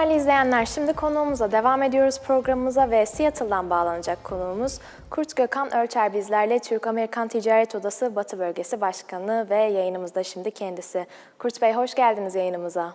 değerli izleyenler. Şimdi konuğumuza devam ediyoruz programımıza ve Seattle'dan bağlanacak konuğumuz Kurt Gökhan Ölçer bizlerle Türk-Amerikan Ticaret Odası Batı Bölgesi Başkanı ve yayınımızda şimdi kendisi. Kurt Bey hoş geldiniz yayınımıza.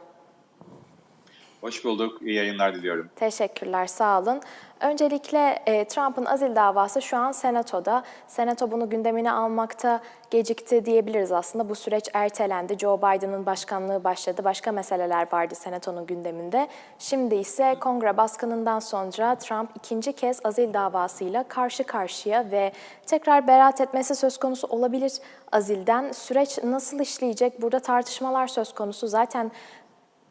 Hoş bulduk. İyi yayınlar diliyorum. Teşekkürler, sağ olun. Öncelikle e, Trump'ın azil davası şu an Senato'da. Senato bunu gündemine almakta gecikti diyebiliriz aslında. Bu süreç ertelendi. Joe Biden'ın başkanlığı başladı. Başka meseleler vardı Senato'nun gündeminde. Şimdi ise kongre baskınından sonra Trump ikinci kez azil davasıyla karşı karşıya ve tekrar beraat etmesi söz konusu olabilir azilden. Süreç nasıl işleyecek? Burada tartışmalar söz konusu. Zaten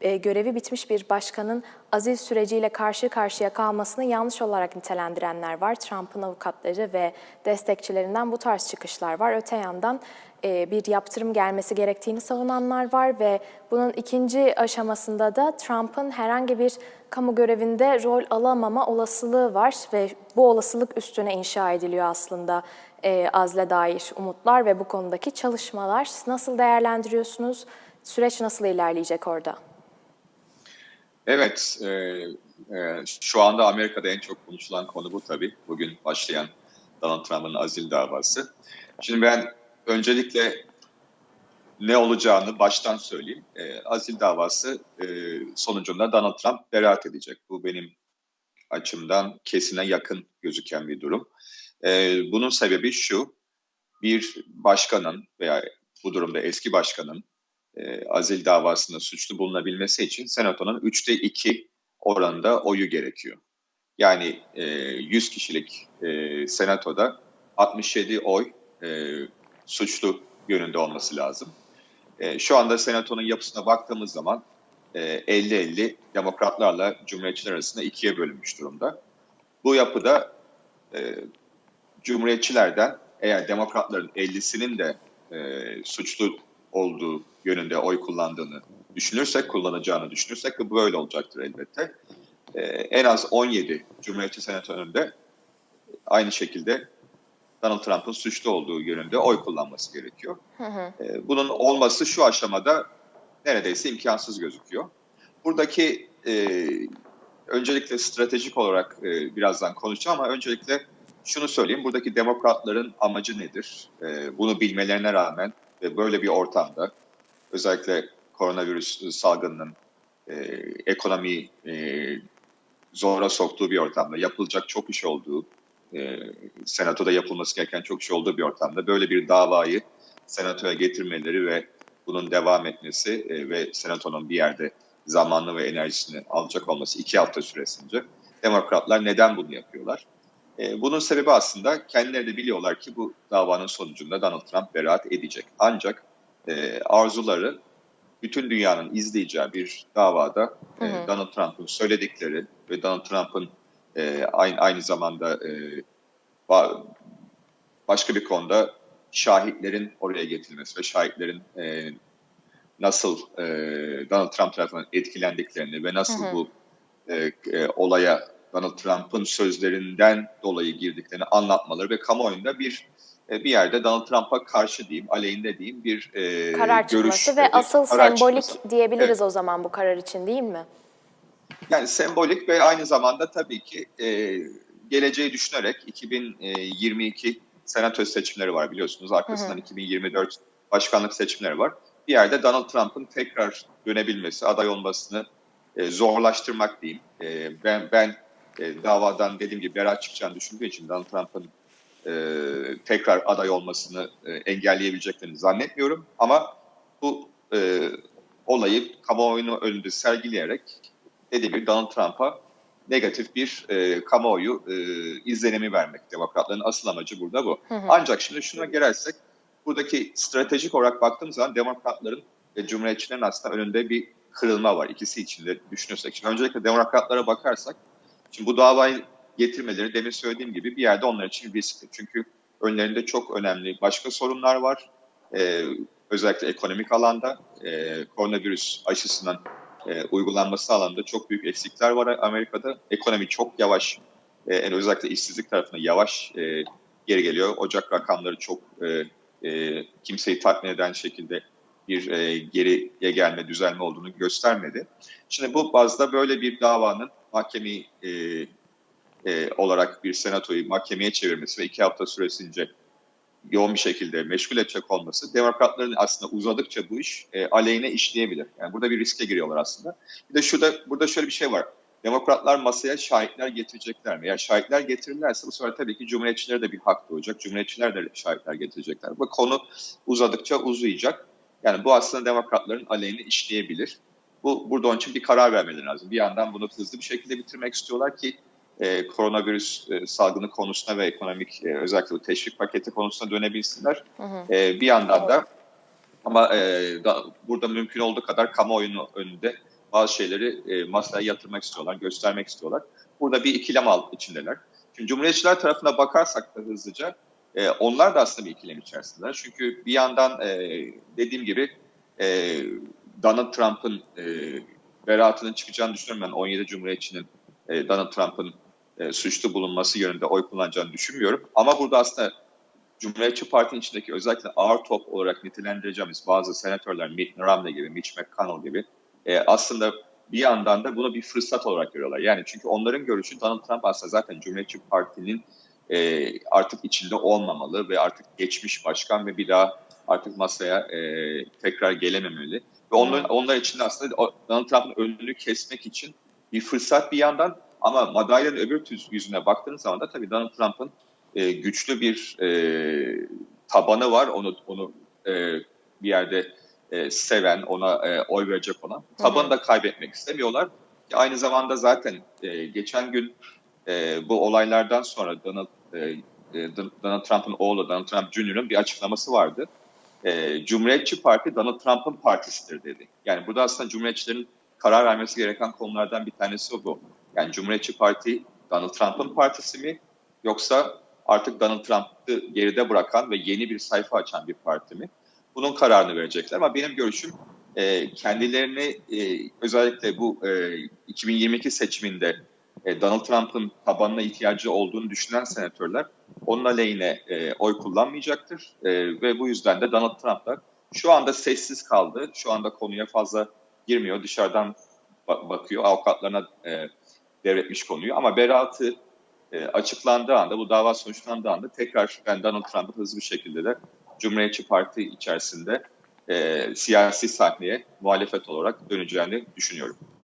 e, görevi bitmiş bir başkanın azil süreciyle karşı karşıya kalmasını yanlış olarak nitelendirenler var. Trump'ın avukatları ve destekçilerinden bu tarz çıkışlar var. Öte yandan e, bir yaptırım gelmesi gerektiğini savunanlar var ve bunun ikinci aşamasında da Trump'ın herhangi bir kamu görevinde rol alamama olasılığı var ve bu olasılık üstüne inşa ediliyor aslında e, azle dair umutlar ve bu konudaki çalışmalar. Nasıl değerlendiriyorsunuz? Süreç nasıl ilerleyecek orada? Evet, e, e, şu anda Amerika'da en çok konuşulan konu bu tabii. Bugün başlayan Donald Trump'ın azil davası. Şimdi ben öncelikle ne olacağını baştan söyleyeyim. E, azil davası e, sonucunda Donald Trump beraat edecek. Bu benim açımdan kesine yakın gözüken bir durum. E, bunun sebebi şu, bir başkanın veya bu durumda eski başkanın e, azil davasında suçlu bulunabilmesi için Senato'nun 3'te 2 oranında oyu gerekiyor. Yani e, 100 kişilik e, Senato'da 67 oy e, suçlu yönünde olması lazım. E, şu anda Senato'nun yapısına baktığımız zaman e, 50-50 demokratlarla cumhuriyetçiler arasında ikiye bölünmüş durumda. Bu yapıda e, cumhuriyetçilerden eğer demokratların 50'sinin de e, suçlu olduğu yönünde oy kullandığını düşünürsek, kullanacağını düşünürsek bu böyle olacaktır elbette. Ee, en az 17 Cumhuriyetçi Senatörü'nde aynı şekilde Donald Trump'ın suçlu olduğu yönünde oy kullanması gerekiyor. Hı hı. Ee, bunun olması şu aşamada neredeyse imkansız gözüküyor. Buradaki e, öncelikle stratejik olarak e, birazdan konuşacağım ama öncelikle şunu söyleyeyim. Buradaki demokratların amacı nedir? E, bunu bilmelerine rağmen ve böyle bir ortamda özellikle koronavirüs salgınının e, ekonomiyi e, zora soktuğu bir ortamda, yapılacak çok iş olduğu, e, senatoda yapılması gereken çok iş olduğu bir ortamda böyle bir davayı senatoya getirmeleri ve bunun devam etmesi e, ve senatonun bir yerde zamanlı ve enerjisini alacak olması iki hafta süresince demokratlar neden bunu yapıyorlar? E, bunun sebebi aslında kendileri de biliyorlar ki bu davanın sonucunda Donald Trump beraat edecek. Ancak e, arzuları bütün dünyanın izleyeceği bir davada hı hı. E, Donald Trump'ın söyledikleri ve Donald Trump'ın e, aynı, aynı zamanda e, başka bir konuda şahitlerin oraya getirilmesi ve şahitlerin e, nasıl e, Donald Trump tarafından etkilendiklerini ve nasıl hı hı. bu e, e, olaya Donald Trump'ın sözlerinden dolayı girdiklerini anlatmaları ve kamuoyunda bir e, bir yerde Donald Trump'a karşı diyeyim, aleyhinde diyeyim bir e, karar görüş, ve asıl sembolik çıkması. diyebiliriz evet. o zaman bu karar için değil mi? Yani sembolik ve aynı zamanda tabii ki e, geleceği düşünerek 2022 senato seçimleri var biliyorsunuz. Arkasından hı hı. 2024 başkanlık seçimleri var. Bir yerde Donald Trump'ın tekrar dönebilmesi, aday olmasını e, zorlaştırmak diyeyim. E, ben ben e, davadan dediğim gibi beraat çıkacağını düşündüğü için Donald Trump'ın e, tekrar aday olmasını e, engelleyebileceklerini zannetmiyorum. Ama bu e, olayı kamuoyunu önünde sergileyerek dediğim gibi Donald Trump'a negatif bir e, kamuoyu e, izlenimi vermek. Demokratların asıl amacı burada bu. Hı hı. Ancak şimdi şuna gelersek buradaki stratejik olarak baktığımız zaman demokratların ve cumhuriyetçilerin aslında önünde bir kırılma var. ikisi içinde düşünürsek. Şimdi öncelikle demokratlara bakarsak Şimdi bu davayı getirmeleri demin söylediğim gibi bir yerde onlar için riskli. Çünkü önlerinde çok önemli başka sorunlar var. Ee, özellikle ekonomik alanda e, koronavirüs aşısının e, uygulanması alanında çok büyük eksikler var Amerika'da. Ekonomi çok yavaş, e, özellikle işsizlik tarafında yavaş e, geri geliyor. Ocak rakamları çok e, e, kimseyi tatmin eden şekilde bir e, geriye gelme, düzelme olduğunu göstermedi. Şimdi bu bazda böyle bir davanın mahkemeyi e, e, olarak bir senatoyu mahkemeye çevirmesi ve iki hafta süresince yoğun bir şekilde meşgul edecek olması demokratların aslında uzadıkça bu iş e, aleyhine işleyebilir. Yani burada bir riske giriyorlar aslında. Bir de şurada burada şöyle bir şey var. Demokratlar masaya şahitler getirecekler mi? Eğer şahitler getirirlerse bu sefer tabii ki Cumhuriyetçilere de bir hak doğacak. Cumhuriyetçiler de şahitler getirecekler. Bu konu uzadıkça uzayacak. Yani bu aslında demokratların aleyhine işleyebilir. Bu burada onun için bir karar vermeleri lazım. Bir yandan bunu hızlı bir şekilde bitirmek istiyorlar ki e, koronavirüs e, salgını konusuna ve ekonomik e, özellikle teşvik paketi konusuna dönebilsinler. Hı hı. E, bir yandan da ama e, da, burada mümkün olduğu kadar kamuoyunun önünde bazı şeyleri e, masaya yatırmak istiyorlar, göstermek istiyorlar. Burada bir ikilem alt içindeler. Şimdi Cumhuriyetçiler tarafına bakarsak da hızlıca e, onlar da aslında bir ikilem içerisindeler. Çünkü bir yandan e, dediğim gibi e, Donald Trump'ın e, beraatının çıkacağını düşünüyorum ben 17 Cumhuriyetçinin e, Donald Trump'ın e, suçlu bulunması yönünde oy kullanacağını düşünmüyorum. Ama burada aslında Cumhuriyetçi Parti'nin içindeki özellikle ağır top olarak nitelendireceğimiz bazı senatörler Mitt Romney gibi, Mitch McConnell gibi e, aslında bir yandan da bunu bir fırsat olarak görüyorlar. Yani çünkü onların görüşü Donald Trump aslında zaten Cumhuriyetçi Parti'nin e, artık içinde olmamalı ve artık geçmiş başkan ve bir daha artık masaya e, tekrar gelememeli. Ve onlar, onlar için de aslında Donald Trump'ın önünü kesmek için bir fırsat bir yandan ama madalyanın öbür yüzüne baktığınız zaman da tabii Donald Trump'ın e, güçlü bir e, tabanı var. Onu onu e, bir yerde e, seven, ona e, oy verecek olan. Tabanı da kaybetmek istemiyorlar. Aynı zamanda zaten e, geçen gün e, bu olaylardan sonra Donald, e, e, Donald Trump'ın oğlu Donald Trump Jr.'ın bir açıklaması vardı. E, Cumhuriyetçi Parti Donald Trump'ın partisidir dedi. Yani burada aslında Cumhuriyetçilerin karar vermesi gereken konulardan bir tanesi bu. Yani Cumhuriyetçi Parti Donald Trump'ın partisi mi yoksa artık Donald Trump'ı geride bırakan ve yeni bir sayfa açan bir parti mi? Bunun kararını verecekler ama benim görüşüm e, kendilerini e, özellikle bu e, 2022 seçiminde e, Donald Trump'ın tabanına ihtiyacı olduğunu düşünen senatörler onun aleyhine e, oy kullanmayacaktır E, ve bu yüzden de Donald Trump da şu anda sessiz kaldı. Şu anda konuya fazla girmiyor. Dışarıdan ba- bakıyor. Avukatlarına e, devretmiş konuyu. Ama beraatı e, açıklandığı anda, bu dava sonuçlandığı anda tekrar ben Donald Trump'ın hızlı bir şekilde de Cumhuriyetçi Parti içerisinde e, siyasi sahneye muhalefet olarak döneceğini düşünüyorum.